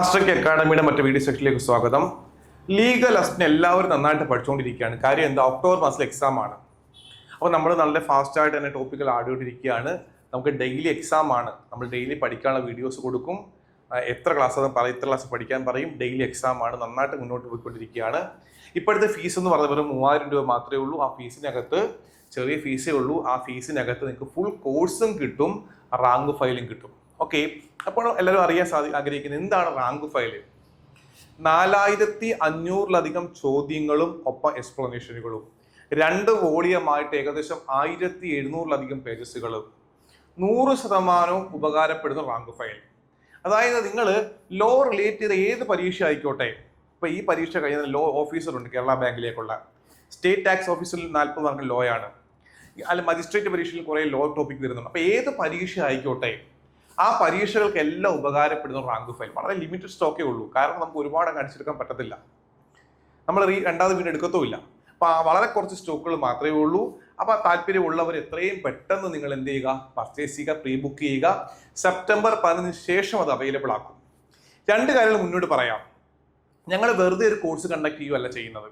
അക്കാഡമിയുടെ മറ്റു വീഡിയോ സെക്ഷനിലേക്ക് സ്വാഗതം. ലീഗൽ അസ്റ്റിന് എല്ലാവരും നന്നായിട്ട് പഠിച്ചുകൊണ്ടിരിക്കുകയാണ് കാര്യം എന്താ? ഒക്ടോബർ മാസത്തിൽ എക്സാം ആണ്. അപ്പോൾ നമ്മൾ നല്ല ഫാസ്റ്റായിട്ട് തന്നെ ടോപ്പിക്കൽ ആടുകൊണ്ടിരിക്കുകയാണ് നമുക്ക് ഡെയിലി എക്സാം ആണ്. നമ്മൾ ഡെയിലി പഠിക്കാനുള്ള വീഡിയോസ് കൊടുക്കും. എത്ര ക്ലാസ് പറയും ഇത്ര ക്ലാസ് പഠിക്കാൻ പറയും. ഡെയിലി എക്സാം ആണ്. നന്നായിട്ട് മുന്നോട്ട് പോയിക്കൊണ്ടിരിക്കുകയാണ്. ഇപ്പോഴത്തെ ഫീസ് എന്ന് പറഞ്ഞാൽ വെറും മൂവായിരം രൂപ മാത്രമേ ഉള്ളൂ. ആ ഫീസിനകത്ത് ചെറിയ ഫീസേ ഉള്ളൂ. ആ ഫീസിനകത്ത് നിങ്ങൾക്ക് ഫുൾ കോഴ്സും കിട്ടും. റാങ്ക് ഫയലും കിട്ടും. ഓക്കെ. അപ്പോൾ എല്ലാവരും അറിയാൻ സാധി ആഗ്രഹിക്കുന്നത് എന്താണ് റാങ്ക് ഫയൽ നാലായിരത്തി അഞ്ഞൂറിലധികം ചോദ്യങ്ങളും ഒപ്പം എക്സ്പ്ലനേഷനുകളും. രണ്ട് വോളിയമായിട്ട് ഏകദേശം ആയിരത്തി എഴുന്നൂറിലധികം പേജസുകളും. നൂറ് ശതമാനവും ഉപകാരപ്പെടുന്ന റാങ്ക് ഫയൽ അതായത് നിങ്ങൾ ലോ റിലേറ്റ് ചെയ്ത ഏത് പരീക്ഷ ആയിക്കോട്ടെ. ഇപ്പൊ ഈ പരീക്ഷ കഴിഞ്ഞ ലോ ഓഫീസറുണ്ട് കേരള ബാങ്കിലേക്കുള്ള. സ്റ്റേറ്റ് ടാക്സ് ഓഫീസിൽ നാൽപ്പത് മാർക്ക് ലോ ആണ് മജിസ്ട്രേറ്റ് പരീക്ഷയിൽ കുറേ ലോ ടോപ്പിക് വരുന്നുണ്ട്. അപ്പൊ ഏത് പരീക്ഷ ആയിക്കോട്ടെ. ആ പരീക്ഷകൾക്ക് എല്ലാം ഉപകാരപ്പെടുന്ന റാങ്ക് ഫയൽ വളരെ ലിമിറ്റഡ് സ്റ്റോക്കേ ഉള്ളൂ. കാരണം നമുക്ക് ഒരുപാട് അങ്ങ് അടിച്ചെടുക്കാൻ പറ്റത്തില്ല. നമ്മൾ റീ രണ്ടാമത് വീണ്ടും എടുക്കത്തുമില്ല അപ്പൊ ആ വളരെ കുറച്ച് സ്റ്റോക്കുകൾ മാത്രമേ ഉള്ളൂ. അപ്പൊ താല്പര്യമുള്ളവർ എത്രയും പെട്ടെന്ന് നിങ്ങൾ എന്ത് ചെയ്യുക? പർച്ചേസ് ചെയ്യുക പ്രീ ബുക്ക് ചെയ്യുക. സെപ്റ്റംബർ പതിനഞ്ചിന് ശേഷം അത് അവൈലബിൾ ആക്കും. രണ്ട് കാര്യങ്ങൾ മുന്നോട്ട് പറയാം. ഞങ്ങൾ വെറുതെ ഒരു കോഴ്സ് കണ്ടക്ട് ചെയ്യുകയല്ല ചെയ്യുന്നത്.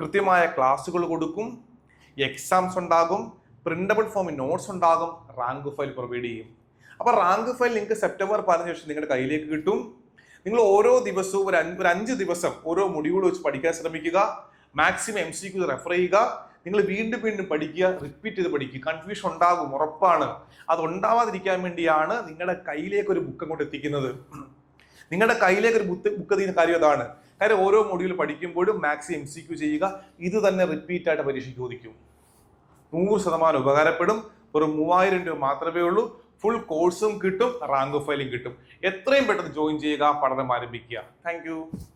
കൃത്യമായ ക്ലാസ്സുകൾ കൊടുക്കും. എക്സാംസ് ഉണ്ടാകും. പ്രിന്റബിൾ ഫോമിൽ നോട്ട്സ് ഉണ്ടാകും. റാങ്ക് ഫയൽ പ്രൊവൈഡ് ചെയ്യും. അപ്പൊ റാങ്ക് ഫയൽ നിങ്ങൾക്ക് സെപ്റ്റംബർ പതിനഞ്ച് ശേഷം നിങ്ങളുടെ കയ്യിലേക്ക് കിട്ടും. നിങ്ങൾ ഓരോ ദിവസവും ഒരു അഞ്ച് ഒരു അഞ്ച് ദിവസം ഓരോ മൊഡ്യൂൾ വെച്ച് പഠിക്കാൻ ശ്രമിക്കുക. Maximum M C Q refer ചെയ്യുക. നിങ്ങൾ വീണ്ടും വീണ്ടും പഠിക്കുക. റിപ്പീറ്റ് ചെയ്ത് പഠിക്കുക. കൺഫ്യൂഷൻ ഉണ്ടാകും ഉറപ്പാണ്. അത് ഉണ്ടാവാതിരിക്കാൻ വേണ്ടിയാണ് നിങ്ങളുടെ കയ്യിലേക്ക് ഒരു ബുക്ക് അങ്ങോട്ട് എത്തിക്കുന്നത്. നിങ്ങളുടെ കയ്യിലേക്ക് ഒരു ബുക്ക് ബുക്ക് എത്തിക്കുന്ന കാര്യം അതാണ്. കാര്യം ഓരോ മൊഡ്യൂൾ പഠിക്കുമ്പോഴും മാക്സിമം എം സി ക്യൂ ചെയ്യുക. ഇത് തന്നെ റിപ്പീറ്റ് ആയിട്ട് പരീക്ഷയ്ക്ക് ചോദിക്കും. നൂറ് ശതമാനം ഉപകാരപ്പെടും. ഒരു മൂവായിരം രൂപ മാത്രമേ ഉള്ളൂ. ഫുൾ കോഴ്സും കിട്ടും റാങ്ക് ഫയലും കിട്ടും. എത്രയും പെട്ടെന്ന് ജോയിൻ ചെയ്യുക പഠനം ആരംഭിക്കുക. താങ്ക്